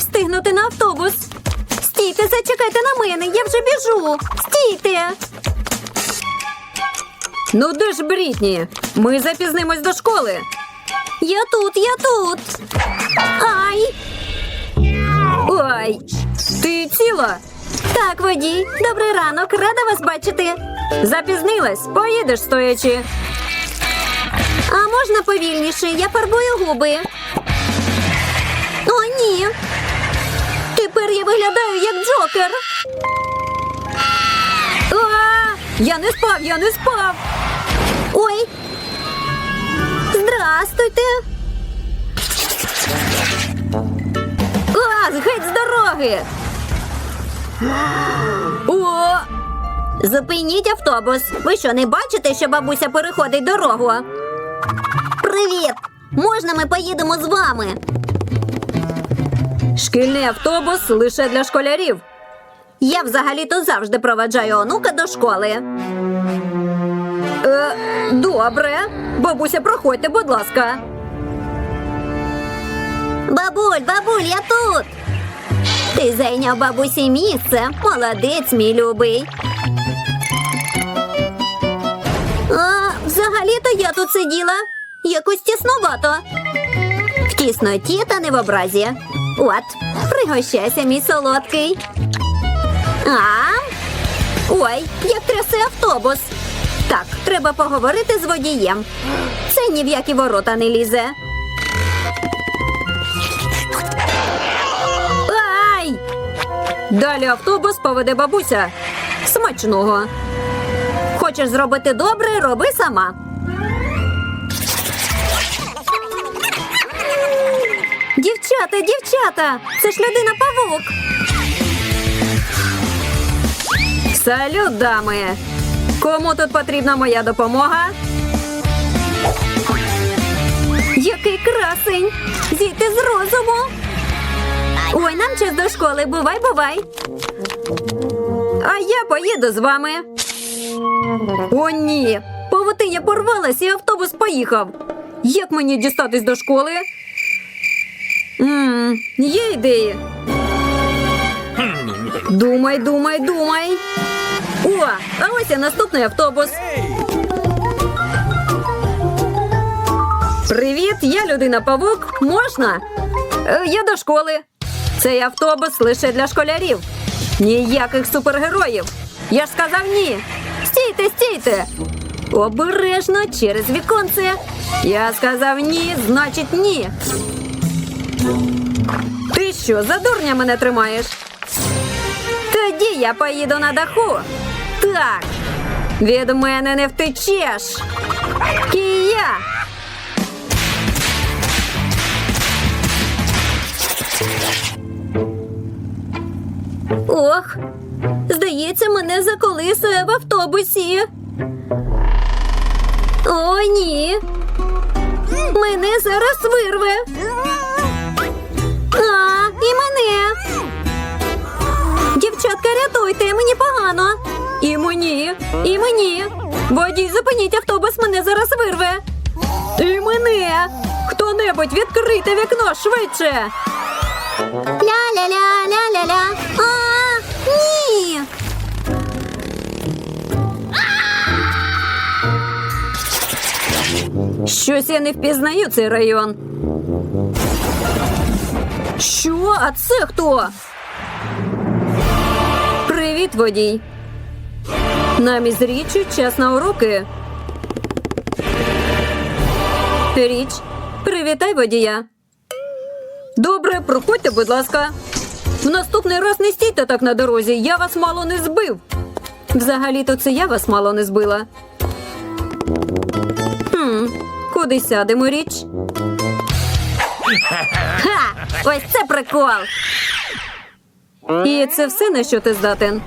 встигнути на автобус. Стійте, зачекайте на мене, я вже біжу. Стійте. Ну де ж Брітні? Ми запізнимось до школи. Я тут, я тут. Ай! Ой, ти ціла? Так, водій. Добрий ранок, рада вас бачити. Запізнилась, поїдеш стоячи. А можна повільніше? Я фарбую губи. О, ні. Тепер я виглядаю як Джокер. Я не спав, я не спав. Ой. Здрастуйте. А, геть з дороги. О! Зупиніть автобус. Ви що, не бачите, що бабуся переходить дорогу? Привіт! Можна ми поїдемо з вами? Шкільний автобус лише для школярів. Я взагалі-то завжди проведжаю онука до школи. Е, добре. Бабуся, проходьте, будь ласка. Бабуль, бабуль, я тут. Ти зайняв бабусі місце. Молодець, мій любий. А, взагалі-то я тут сиділа. Якось тіснувато. В тісноті та не в образі. От, пригощайся, мій солодкий. А? Ой, як трясе автобус. Так, треба поговорити з водієм. Це ні в які ворота не лізе. Ай! Далі автобус поведе бабуся. Смачного. Хочеш зробити добре, роби сама. Дівчата, дівчата! Це ж людина павук. Салют, дами! Кому тут потрібна моя допомога? Який красень! Зійти з розуму! Ой, нам час до школи. Бувай, бувай. А я поїду з вами. О, ні. Павутиня порвалась і автобус поїхав. Як мені дістатись до школи? Ммм, є ідеї. Думай, думай, думай. О, а ось і наступний автобус. Привіт, я людина павук. Можна? Е, Я до школи. Цей автобус лише для школярів. Ніяких супергероїв. Я ж сказав ні. Стійте, стійте. Обережно через віконце. Я сказав ні, значить ні. Ти що, за дурня мене тримаєш? Тоді я поїду на даху. Так. Від мене не втечеш. Кія. Ох, здається, мене заколисує в автобусі. О, ні. Мене зараз вирве. А, і мене. Дівчатка, рятуйте, мені погано. І мені, і мені. Водій, зупиніть автобус, мене зараз вирве. І мене. Хто-небудь відкрийте вікно швидше. Ля-ля-ля-ля-ля-ля. А, ні. Щось я не впізнаю цей район. Що? А це хто? Привіт, водій. Нам із річчю час на уроки. Річ, привітай водія. Добре, проходьте, будь ласка. В наступний раз не стійте так на дорозі, я вас мало не збив. Взагалі-то це я вас мало не збила. Хм, куди сядемо річ? Ха! Ось це прикол. І це все, на що ти здатен.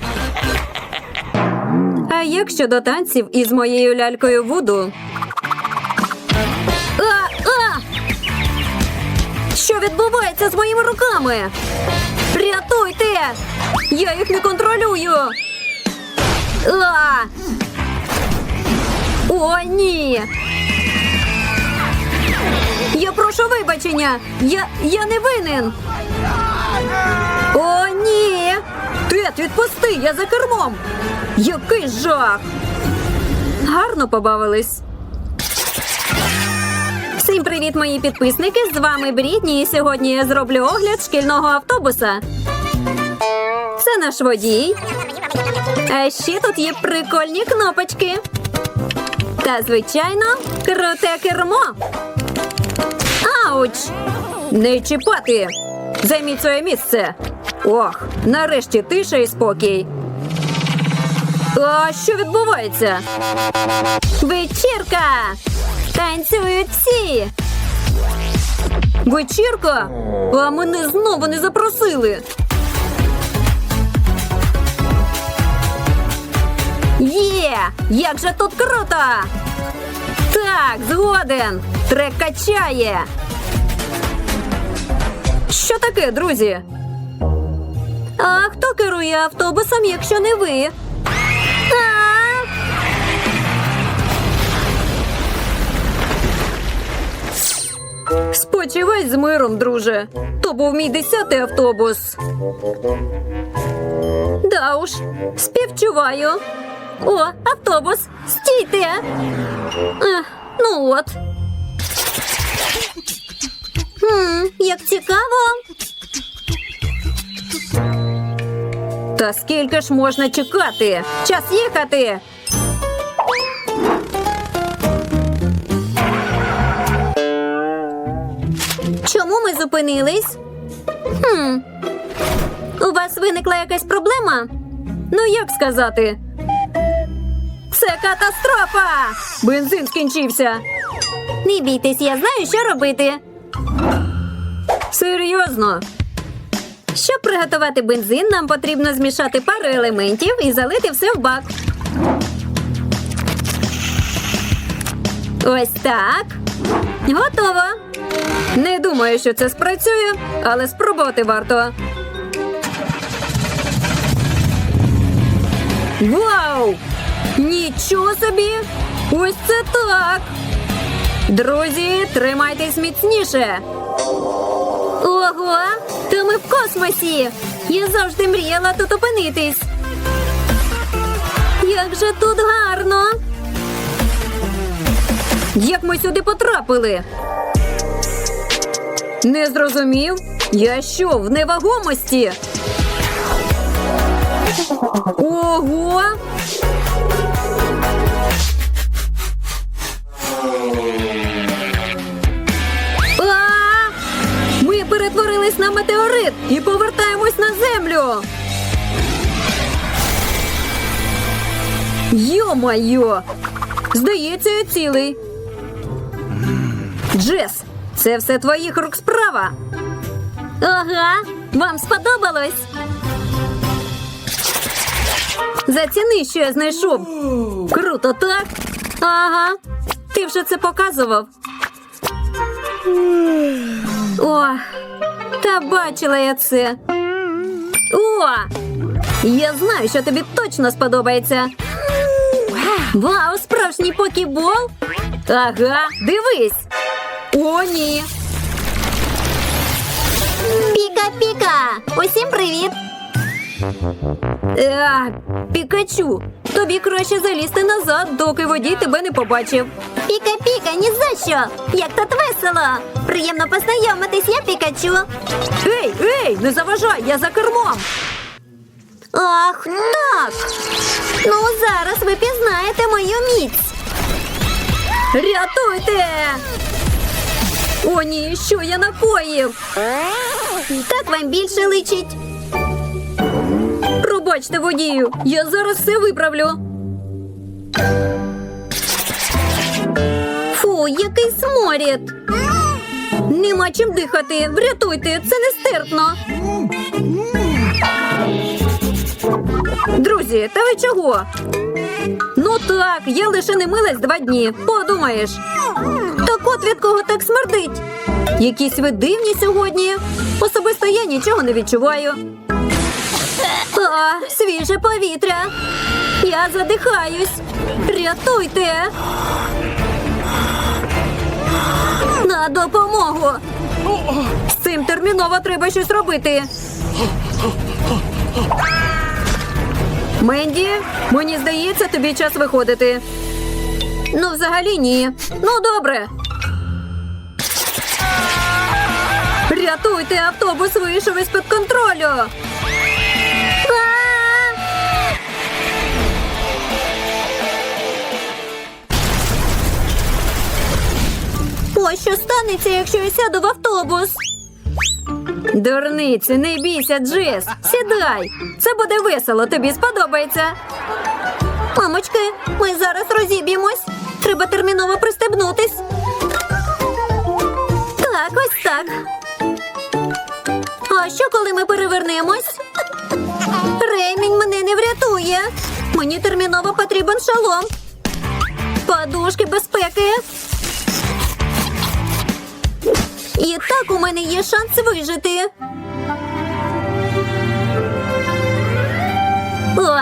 А як щодо танців із моєю лялькою Вуду? А, а! Що відбувається з моїми руками? Рятуйте! Я їх не контролюю. А! О, ні! Я прошу вибачення. Я, я не винен. О, ні. Тет, відпусти, я за кермом. Який жах. Гарно побавились. Всім привіт, мої підписники! З вами Брітні, і сьогодні я зроблю огляд шкільного автобуса. Це наш водій. А ще тут є прикольні кнопочки. Та, звичайно, круте кермо. Ауч! Не чіпати! Займіть своє місце. Ох, нарешті тиша і спокій. А що відбувається? Вечірка! Танцюють всі! Вечірка? А мене знову не запросили. Є! Як же тут круто! Так, згоден! Трек качає. Що таке, друзі? А хто керує автобусом, якщо не ви? А! Спочивай з миром, друже. То був мій десятий автобус. Да уж, співчуваю. О, автобус, стійте. Ех, ну от. Хм, як цікаво. Та скільки ж можна чекати? Час їхати. Чому ми зупинились? Хм. У вас виникла якась проблема? Ну, як сказати? Це катастрофа! Бензин скінчився. Не бійтесь, я знаю, що робити. Серйозно. Щоб приготувати бензин, нам потрібно змішати пару елементів і залити все в бак. Ось так. Готово. Не думаю, що це спрацює, але спробувати варто. Вау! Нічого собі! Ось це так! Друзі, тримайтесь міцніше. Ого! Та ми в космосі! Я завжди мріяла тут опинитись. Як же тут гарно! Як ми сюди потрапили? Не зрозумів? Я що, в невагомості? Ого! Метеорит і повертаємось на землю. Йо-майо! Здається, я цілий. Джес, це все твоїх рук справа. Ага, вам сподобалось. Заціни, що я знайшов. Круто, так? Ага. Ти вже це показував. О, та бачила я це. О! Я знаю, що тобі точно сподобається. Вау, справжній покібол? Ага, дивись. О, ні. Піка-піка! Усім привіт! А, Пікачу, тобі краще залізти назад, доки водій тебе не побачив. Піка-піка, ні за що! Як тут весело! Приємно познайомитись, я Пікачу. Ей, ей, не заважай, я за кермом. Ах, так. Ну, зараз ви пізнаєте мою міць. Рятуйте! О, ні, що я накоїв? Так вам більше личить. Пробачте водію, я зараз все виправлю. Фу, який сморід. Нема чим дихати. Врятуйте, це нестерпно. Друзі, та ви чого? Ну так, я лише не милась два дні. Подумаєш. Так от від кого так смердить? Якісь ви дивні сьогодні. Особисто я нічого не відчуваю. А, свіже повітря. Я задихаюсь. Рятуйте. На допомогу! З цим терміново треба щось робити. Менді, мені здається, тобі час виходити. Ну, взагалі ні. Ну, добре. Рятуйте, автобус вийшов із-під контролю. Ось що станеться, якщо я сяду в автобус. Дурниці, не бійся, Джес. Сідай. Це буде весело, тобі сподобається. Мамочки, ми зараз розіб'ємось. Треба терміново пристебнутись. Так, ось так. А що, коли ми перевернемось? Ремінь мене не врятує. Мені терміново потрібен шолом. Подушки безпеки. І так у мене є шанс вижити. О,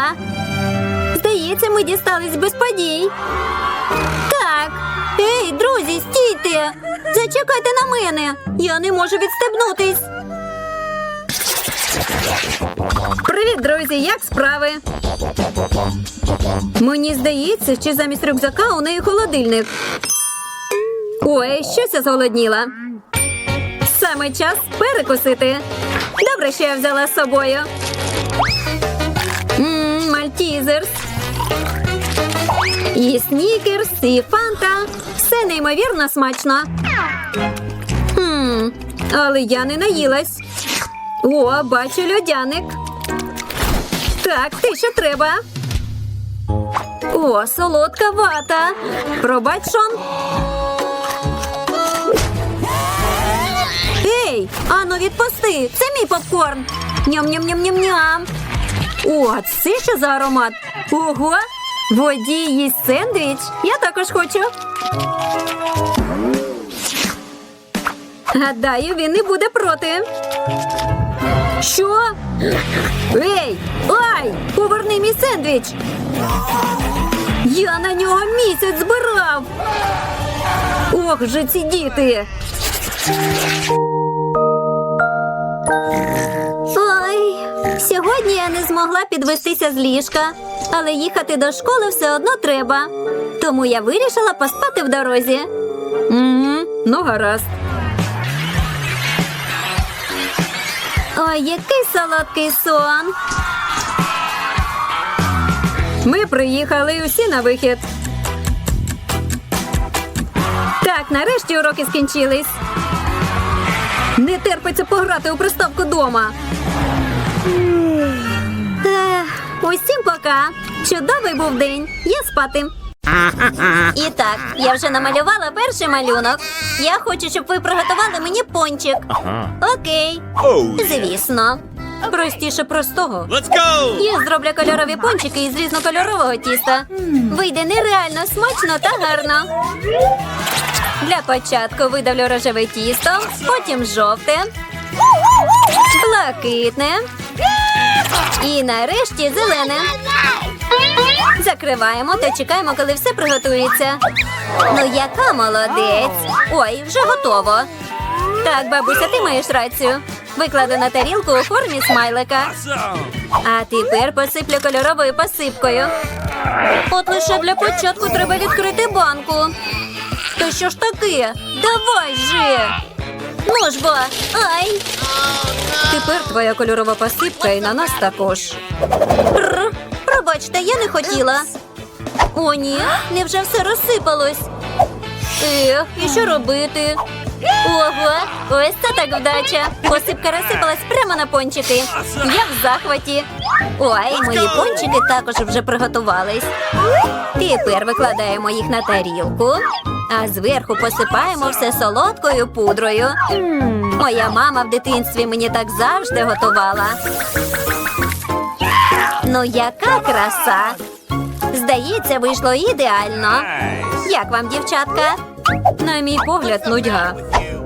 здається, ми дістались без подій. Так. Ей, друзі, стійте! Зачекайте на мене. Я не можу відстебнутись. Привіт, друзі! Як справи? Мені здається, що замість рюкзака у неї холодильник. Ой, щось я зголодніла. Саме час перекусити. Добре, що я взяла з собою. Мальтізерс. І снікерс, і фанта. Все неймовірно смачно. Хм, але я не наїлась. О, бачу льодяник. Так, те, що треба. О, солодка вата. Пробач, Шон. Ей, ану відпусти. Це мій попкорн. Ням-ням-ням-ням-ням. О, це що за аромат? Ого! Водій їсть сендвіч. Я також хочу. Гадаю, він не буде проти. Що? Ей! Ай! Поверни мій сендвіч! Я на нього місяць збирав. Ох же ці діти. Ой, сьогодні я не змогла підвестися з ліжка, але їхати до школи все одно треба. Тому я вирішила поспати в дорозі. Угу, ну гаразд. Ой, який солодкий сон. Ми приїхали усі на вихід. Так, нарешті уроки скінчились. Не терпиться пограти у приставку дома. Ех, усім пока. Чудовий був день. Я спати. І так, я вже намалювала перший малюнок. Я хочу, щоб ви приготували мені пончик. Окей. Звісно. Простіше простого. Let's go! Я зроблю кольорові пончики із різнокольорового тіста. Вийде нереально смачно та гарно. Для початку видавлю рожеве тісто, потім жовте, блакитне і нарешті зелене. Закриваємо та чекаємо, коли все приготується. Ну, яка молодець! Ой, вже готово. Так, бабуся, ти маєш рацію. Викладу на тарілку у формі смайлика. А тепер посиплю кольоровою посипкою. От лише для початку треба відкрити банку. То що ж таке? Давай же! Ну ай! Тепер твоя кольорова посипка і на нас також. Р, пробачте, я не хотіла. О, ні, невже все розсипалось? Ех, і що робити? Ого, ось це так вдача. Посипка розсипалась прямо на пончики. Я в захваті. Ой, мої пончики також вже приготувались. Тепер викладаємо їх на тарілку, а зверху посипаємо все солодкою пудрою. Моя мама в дитинстві мені так завжди готувала. Ну, яка краса! Здається, вийшло ідеально. Як вам, дівчатка? На мій погляд, нудьга.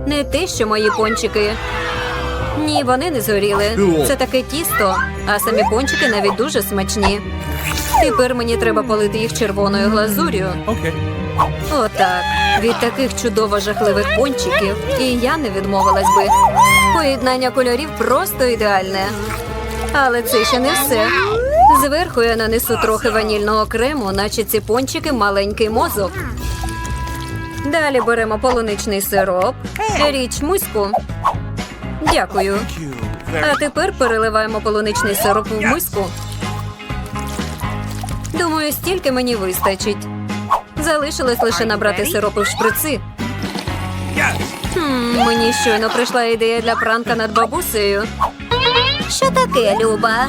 Не те, що мої пончики. Ні, вони не згоріли. Це таке тісто, а самі пончики навіть дуже смачні. Тепер мені треба полити їх червоною глазур'ю. Okay. Отак. Від таких чудово жахливих пончиків і я не відмовилась би. Поєднання кольорів просто ідеальне. Але це ще не все. Зверху я нанесу трохи ванільного крему, наче ці пончики маленький мозок. Далі беремо полуничний сироп, річ миску. Дякую. А тепер переливаємо полуничний сироп в миску. Думаю, стільки мені вистачить. Залишилось лише набрати сиропи в шприци. Хм, мені щойно прийшла ідея для пранка над бабусею. Що таке, Люба?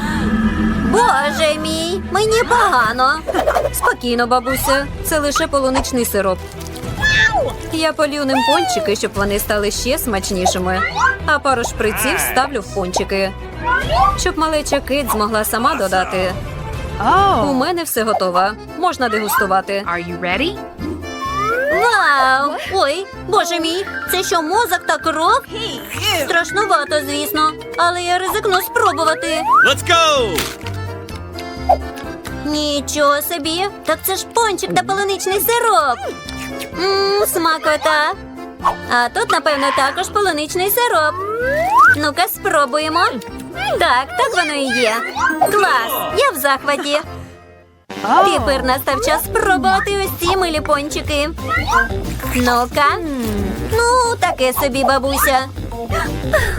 Боже мій, мені погано. Спокійно, бабуся, це лише полуничний сироп. Я полью ним пончики, щоб вони стали ще смачнішими. А пару шприців ставлю в пончики. Щоб малеча кит змогла сама додати. У мене все готово. Можна дегустувати. Are you ready? Вау! Ой, боже мій, це що мозок та кров? Страшнувато, звісно, але я ризикну спробувати. Let's go! Нічого собі, так це ж пончик та полуничний сироп. Мм, смакота. А тут, напевно, також полуничний сироп. Ну-ка, спробуємо. Так, так воно і є. Клас! Я в захваті. Тепер настав час спробувати ці милі пончики. Ну-ка. Ну, таке собі, бабуся.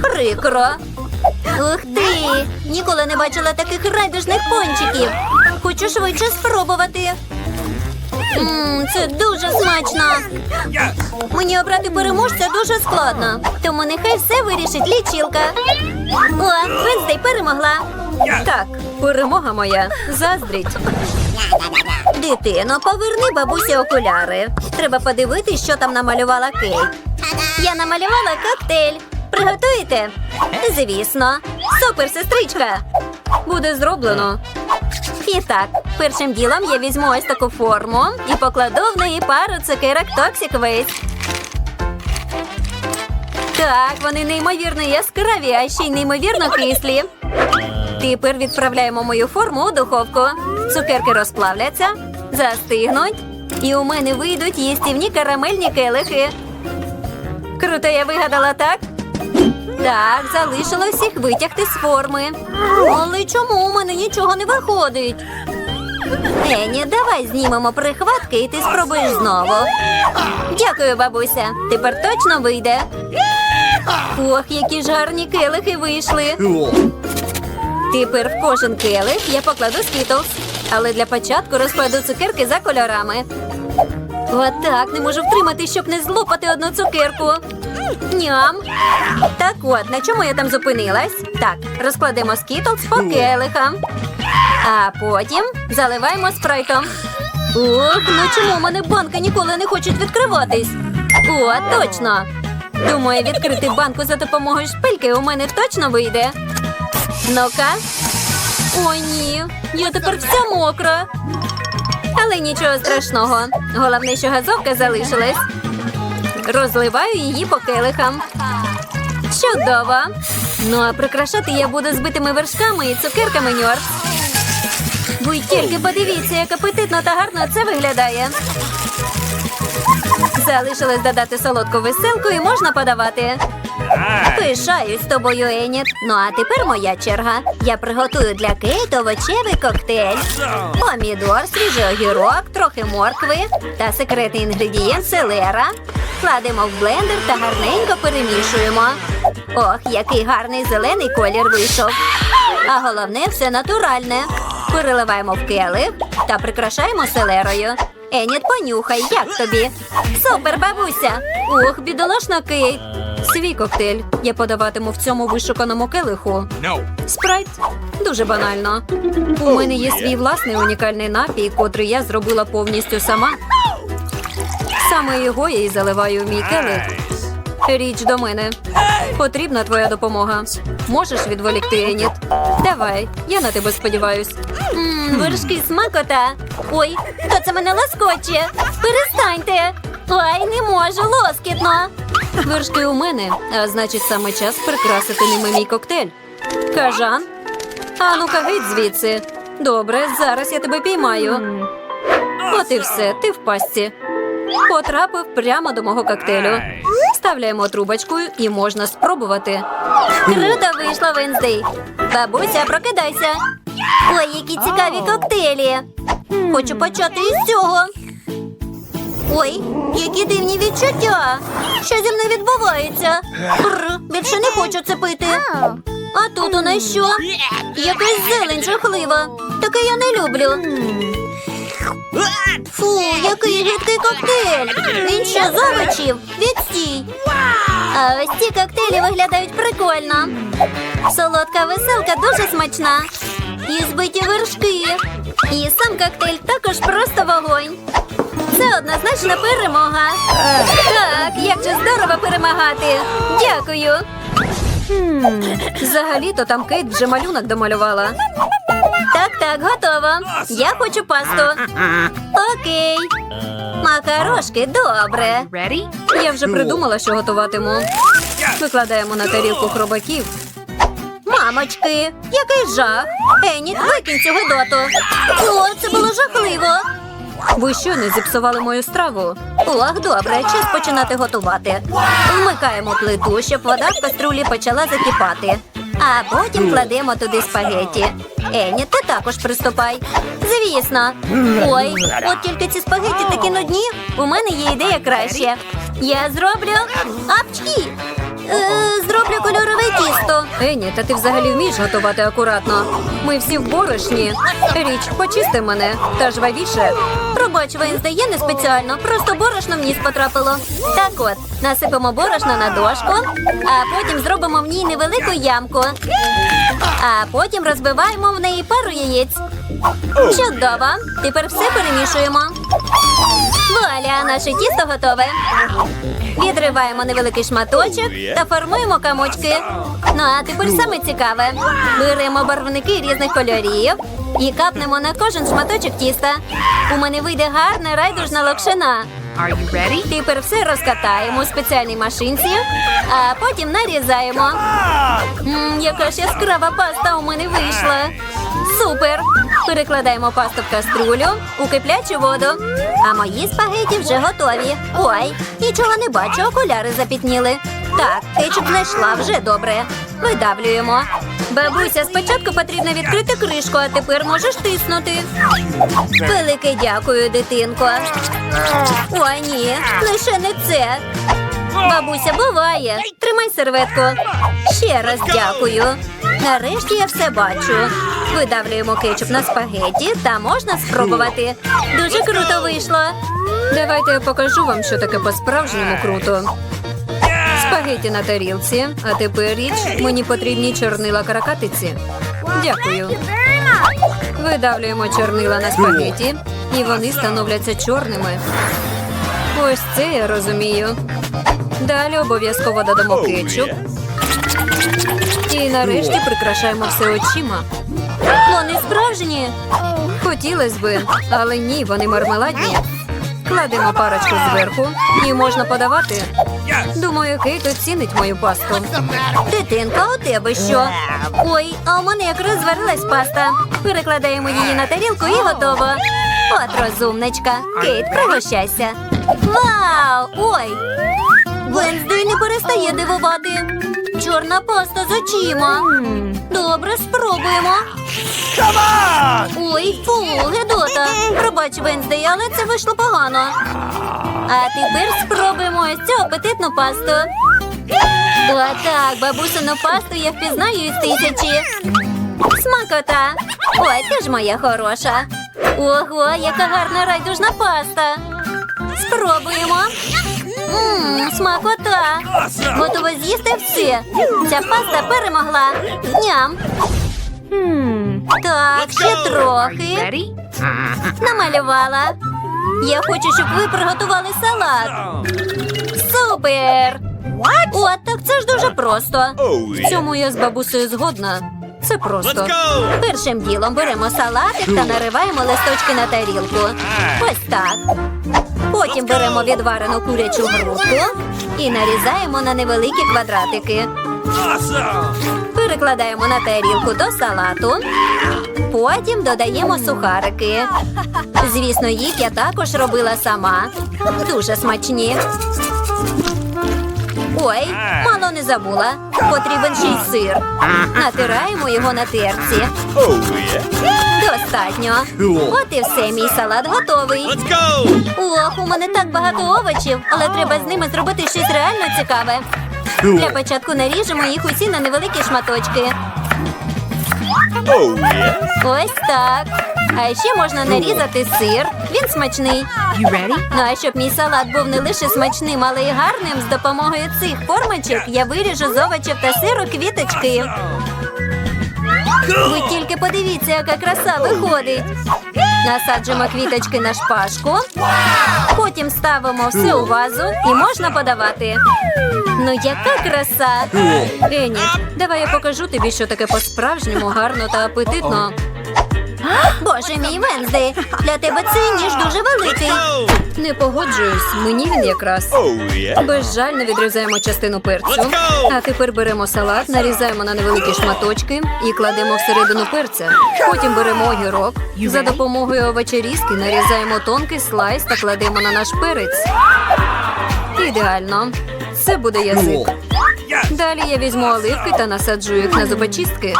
Прикро. Ух ти! Ніколи не бачила таких райдужних пончиків. Хочу швидше спробувати. Мм, це дуже смачно. Мені обрати переможця дуже складно, тому нехай все вирішить лічилка. О, Венздей перемогла. Так, перемога моя. Заздріть. Дитино, поверни бабусі окуляри. Треба подивитись, що там намалювала Кейт. Я намалювала коктейль. Приготуєте? Звісно. Супер, сестричка. Буде зроблено. І так, першим ділом я візьму ось таку форму і покладу в неї пару цукерок Toxic Waste. Так, вони неймовірно яскраві, а ще й неймовірно кислі. Тепер відправляємо мою форму у духовку. Цукерки розплавляться, застигнуть, і у мене вийдуть їстівні карамельні келихи. Круто, я вигадала так? Так, залишилось їх витягти з форми. Але чому у мене нічого не виходить? Ені, давай знімемо прихватки і ти спробуєш знову. Дякую, бабуся. Тепер точно вийде. Ох, які ж гарні келихи вийшли. Тепер в кожен келих я покладу скітлс. Але для початку розкладу цукерки за кольорами. Отак не можу втримати, щоб не злопати одну цукерку. Ням. Так от, на чому я там зупинилась? Так, розкладемо скітлс по келихам. А потім заливаємо спрайтом. Ох, ну чому в мене банки ніколи не хочуть відкриватись? О, точно. Думаю, відкрити банку за допомогою шпильки у мене точно вийде. Ну-ка. О, ні, я тепер вся мокра. Але нічого страшного. Головне, що газовка залишилась. Розливаю її по келихам. Чудово. Ну а прикрашати я буду збитими вершками і цукерками нюр. Ви тільки подивіться, як апетитно та гарно це виглядає. Залишилось додати солодку веселку і можна подавати. Пишаюсь тобою, Еніт. Ну а тепер моя черга. Я приготую для Кейт овочевий коктейль. Помідор, свіжий огірок, трохи моркви та секретний інгредієнт селера. Кладемо в блендер та гарненько перемішуємо. Ох, який гарний зелений колір вийшов. А головне все натуральне. Переливаємо в келих та прикрашаємо селерою. Еніт, понюхай, як тобі? Супер, бабуся! Ох, бідолашна Кейт. Свій коктейль я подаватиму в цьому вишуканому келиху. Спрайт дуже банально. У мене є свій власний унікальний напій, котрий я зробила повністю сама. Саме його я і заливаю в мій келих. Річ до мене. Потрібна твоя допомога. Можеш відволікти Еніт? Давай, я на тебе сподіваюсь. Мм, вершки смакота. Ой, хто це мене лоскоче? Перестаньте. Ой, не можу, лоскітно. Вершки у мене, а значить саме час прикрасити ними мій коктейль. Кажан. А ну-ка геть звідси. Добре, зараз я тебе піймаю. От і все, ти в пастці. Потрапив прямо до мого коктейлю. Вставляємо трубочку і можна спробувати. Круто вийшло, Венздей. Бабуся, прокидайся. Ой, які цікаві коктейлі. Хочу почати із цього. Ой, які дивні відчуття. Що зі мною відбувається? Бр, більше не хочу це пити. А тут у нас що? Якась зелень жахлива. Таке я не люблю. Фу, який гидкий коктейль! Він що з? Відстій! А ось ці коктейлі виглядають прикольно. Солодка веселка дуже смачна. І збиті вершки. І сам коктейль також просто вогонь. Це однозначна перемога. Так, як же здорово перемагати. Дякую. Взагалі-то там Кейт вже малюнок домалювала. Так, так, готово. Я хочу пасту. Окей. Макарошки, добре. Я вже придумала, що готуватиму. Викладаємо на тарілку хробаків. Мамочки, який жах! Еніт, викинь цю гидоту. О, це було жахливо. Ви що не зіпсували мою страву? Ох, добре, час починати готувати. Вмикаємо плиту, щоб вода в каструлі почала закипати. А потім кладемо туди спагеті. Ені, ти також приступай. Звісно. Ой, от тільки ці спагеті такі нудні. У мене є ідея краще. Я зроблю апчхі. Е, зроблю кольорове тісто. Ені, та ти взагалі вмієш готувати акуратно. Ми всі в борошні. Річ, почисти мене та жвавіше. Пробач, Венсде, я не спеціально, просто борошно в ніс потрапило. Так от, насипемо борошно на дошку, а потім зробимо в ній невелику ямку. А потім розбиваємо в неї пару яєць. Чудово! Тепер все перемішуємо. Вуаля, наше тісто готове. Відриваємо невеликий шматочок та формуємо комочки. Ну а тепер саме цікаве. Беремо барвники різних кольорів і капнемо на кожен шматочок тіста. У мене вийде гарна райдужна локшина. Are you ready? Тепер все розкатаємо у спеціальній машинці, а потім нарізаємо. Мм, яка ж яскрава паста у мене вийшла. Супер! Перекладаємо пасту в каструлю у киплячу воду. А мої спагеті вже готові. Ой, нічого не бачу, окуляри запітніли. Так, кетчуп знайшла вже добре. Видавлюємо. Бабуся, спочатку потрібно відкрити кришку, а тепер можеш тиснути. Велике дякую, дитинко. О, ні, лише не це. Бабуся, буває. Тримай серветку. Ще раз дякую. Нарешті я все бачу. Видавлюємо кетчуп на спагеті та можна спробувати. Дуже круто вийшло. Давайте я покажу вам, що таке по-справжньому круто. Спагеті на тарілці, а тепер річ мені потрібні чорнила каракатиці. Дякую. Видавлюємо чорнила на спагеті, і вони становляться чорними. Ось це я розумію. Далі обов'язково додамо кетчуп. І нарешті прикрашаємо все очима. Вони справжні. Хотілося би, але ні, вони мармеладні. Кладемо парочку зверху і можна подавати. Думаю, Кейт оцінить мою пасту. Дитинка, у тебе що? Ой, а у мене якраз зварилась паста. Перекладаємо її на тарілку і готово. От розумничка. Кейт, пригощайся. Вау! Ой! Венздей не перестає дивувати. Чорна паста з очима. Добре, спробуємо. Ой, фу, Гедота. Пробач, Венздей, але це вийшло погано. А тепер спробуємо ось цю апетитну пасту. О, так, бабусину пасту я впізнаю із тисячі. Смакота. Ой, ти ж моя хороша. Ого, яка гарна райдужна паста. Спробуємо. Ммм, смакота. Готова з'їсти все. Ця паста перемогла. Ням. Так, ще трохи. Намалювала. Я хочу, щоб ви приготували салат. Супер! О, так це ж дуже просто. Oh, В цьому я з бабусею згодна. Це просто. Першим ділом беремо салатик та нариваємо листочки на тарілку. Ось так. Потім беремо відварену курячу грудку і нарізаємо на невеликі квадратики. Перекладаємо на тарілку до салату. Потім додаємо сухарики. Звісно, їх я також робила сама. Дуже смачні. Ой, мало не забула. Потрібен ще й сир. Натираємо його на терці. Достатньо. От і все, мій салат готовий. Ох, у мене так багато овочів, але треба з ними зробити щось реально цікаве. Для початку наріжемо їх усі на невеликі шматочки. Oh. Ось так. А ще можна нарізати сир. Він смачний. Ну а щоб мій салат був не лише смачним, але й гарним, з допомогою цих формочок я виріжу з овочів та сиру квіточки. Ви тільки подивіться, яка краса виходить. Насаджуємо квіточки на шпажку. Потім ставимо все у вазу і можна подавати. Ну, яка краса! Еніт, давай я покажу тобі, що таке по-справжньому гарно та апетитно. Боже мій Венздей, для тебе цей ніж дуже великий. Не погоджуюсь, мені він якраз. Безжально відрізаємо частину перцю. А тепер беремо салат, нарізаємо на невеликі шматочки і кладемо всередину перця. Потім беремо огірок. За допомогою овочерізки нарізаємо тонкий слайс та кладемо на наш перець. Ідеально. Це буде язик. Далі я візьму оливки та насаджу їх на зубочистки.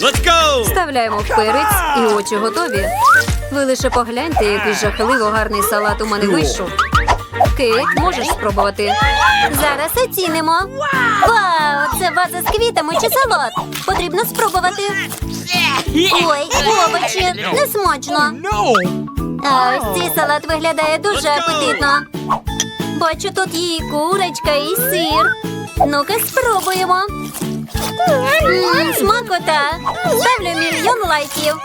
Let's go. Вставляємо в перець і очі готові. Ви лише погляньте, який жахливо гарний салат у мене вийшов. Кейт, можеш спробувати? Зараз оцінимо. Вау, це ваза з квітами чи салат? Потрібно спробувати. Ой, овочі, не смачно. А ось цей салат виглядає дуже апетитно. Бачу, тут є і курочка, і сир. Ну-ка, спробуємо. Смакота! Ставлю мільйон лайків.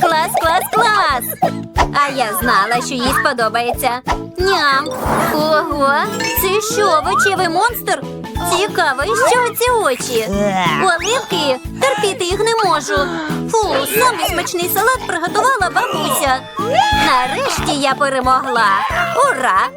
Клас, клас, клас! А я знала, що їй сподобається. Ням! Ого! Це що, овочевий монстр? Цікаво, і що ці очі? Оливки? Терпіти їх не можу. Фу, самий смачний салат приготувала бабуся. Нарешті я перемогла. Ура!